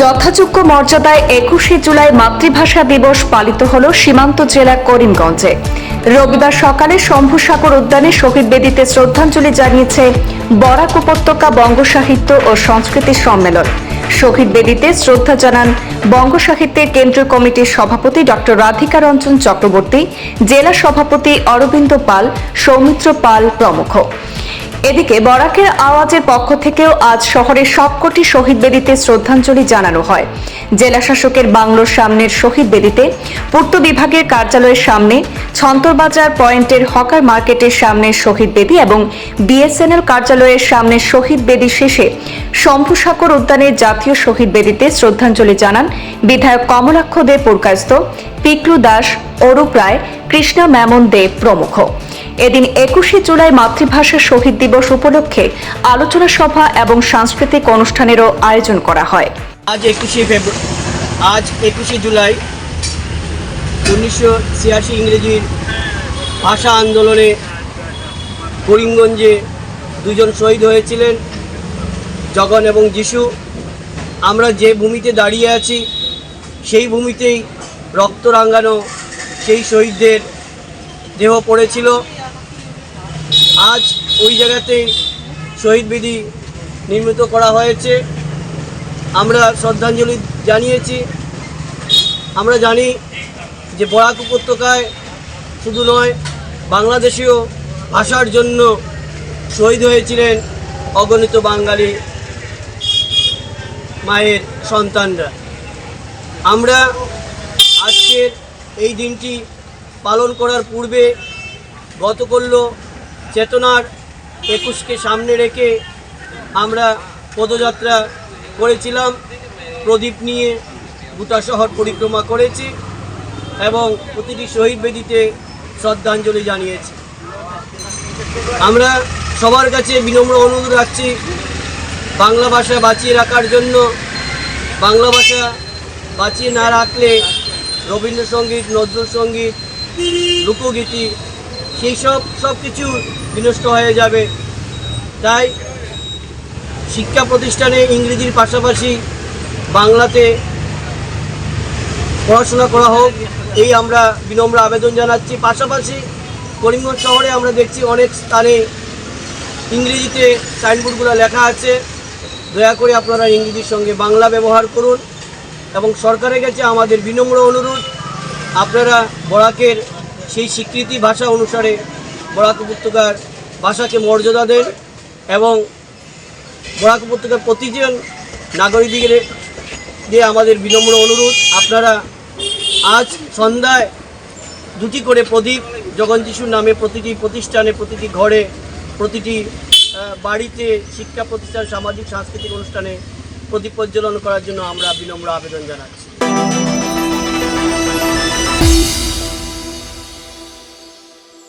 যথাযোগ্য মর্যাদায় একুশে জুলাই মাতৃভাষা দিবস পালিত হল সীমান্ত জেলা করিমগঞ্জে। রবিবার সকালে শম্ভুসাগর উদ্যানে শহীদ বেদিতে শ্রদ্ধাঞ্জলি জানিয়েছে বরাক উপত্যকা বঙ্গ সাহিত্য ও সংস্কৃতি সম্মেলন। শহীদ বেদিতে শ্রদ্ধা জানান বঙ্গ সাহিত্যের কেন্দ্রীয় কমিটির সভাপতি ডক্টর রাধিকা রঞ্জন চক্রবর্তী, জেলা সভাপতি অরবিন্দ পাল, সৌমিত্র পাল প্রমুখ। এদিকে বরাকের আওয়াজের পক্ষ থেকেও আজ শহরের সবকটি শহীদ বেদিতে শ্রদ্ধাঞ্জলি জানানো হয়। জেলা শাসকের বাংলোর সামনের শহীদ বেদিতে পূর্ত বিভাগের কার্যালয়ের সামনে ছন্তরবাজার পয়েন্টের হকার মার্কেটের সামনে শহীদ বেদি এবং বিএসএনএল কার্যালয়ের সামনে শহীদ বেদি শেষে শম্ভুসাগর উদ্যানের জাতীয় শহীদ বেদিতে শ্রদ্ধাঞ্জলি জানান বিধায়ক কমলাক্ষ দে পুরকায়স্ত পিকলু দাস, অরূপ রায়, কৃষ্ণা মেমন দে প্রমুখ। এদিন একুশে জুলাই মাতৃভাষা শহীদ দিবস উপলক্ষে আলোচনা সভা এবং সাংস্কৃতিক অনুষ্ঠানেরও আয়োজন করা হয়। আজ একুশে ফেব্রুয়ারি আজ একুশে জুলাই উনিশশো ছিয়াশি ইংরেজির ভাষা আন্দোলনে করিমগঞ্জে দুজন শহীদ হয়েছিলেন, জগন এবং যিশু। আমরা যে ভূমিতে দাঁড়িয়ে আছি, সেই ভূমিতেই রক্ত রাঙ্গানো সেই শহীদদের দেহ পড়েছিল। আজ ওই জায়গাতেই শহীদ বিধি নির্মিত করা হয়েছে। আমরা শ্রদ্ধাঞ্জলি জানিয়েছি। আমরা জানি যে বরাক উপত্যকায় শুধু নয়, বাংলাদেশীয় ভাষার জন্য শহীদ হয়েছিলেন অগণিত বাঙালি মায়ের সন্তানরা। আমরা আজকের এই দিনটি পালন করার পূর্বে গত করল চেতনার একুশকে সামনে রেখে আমরা পদযাত্রা করেছিলাম। প্রদীপ নিয়ে গোটা শহর পরিক্রমা করেছি এবং প্রতিটি শহীদ বেদিতে শ্রদ্ধাঞ্জলি জানিয়েছি। আমরা সবার কাছে বিনম্র অনুরোধ রাখছি বাংলা ভাষা বাঁচিয়ে রাখার জন্য। বাংলা ভাষা বাঁচিয়ে না রাখলে রবীন্দ্রসঙ্গীত, নজরুলসঙ্গীত, লোকগীতি, সেই সব সব কিছু বিনষ্ট হয়ে যাবে। তাই শিক্ষা প্রতিষ্ঠানে ইংরেজির পাশাপাশি বাংলাতে পড়াশোনা করা হোক, এই আমরা বিনম্র আবেদন জানাচ্ছি। পাশাপাশি করিমগঞ্জ শহরে আমরা দেখছি অনেক স্থানে ইংরেজিতে সাইনবোর্ডগুলো লেখা আছে। দয়া করে আপনারা ইংরেজির সঙ্গে বাংলা ব্যবহার করুন এবং সরকারের কাছে আমাদের বিনম্র অনুরোধ। আপনারা বরাকের সেই স্বীকৃতি ভাষা অনুসারে বরাক উপত্যকার ভাষাকে মর্যাদা দেন এবং বরাক উপত্যকার প্রতিজন নাগরিকদের দিয়ে আমাদের বিনম্র অনুরোধ। আপনারা আজ সন্ধ্যায় দুটি করে প্রদীপ জগন যিশুর নামে প্রতিটি প্রতিষ্ঠানে, প্রতিটি ঘরে, প্রতিটি বাড়িতে শিক্ষা প্রতিষ্ঠান, সামাজিক, সাংস্কৃতিক অনুষ্ঠানে প্রদীপ প্রজ্বলন করার জন্য আমরা বিনম্র আবেদন জানাচ্ছি।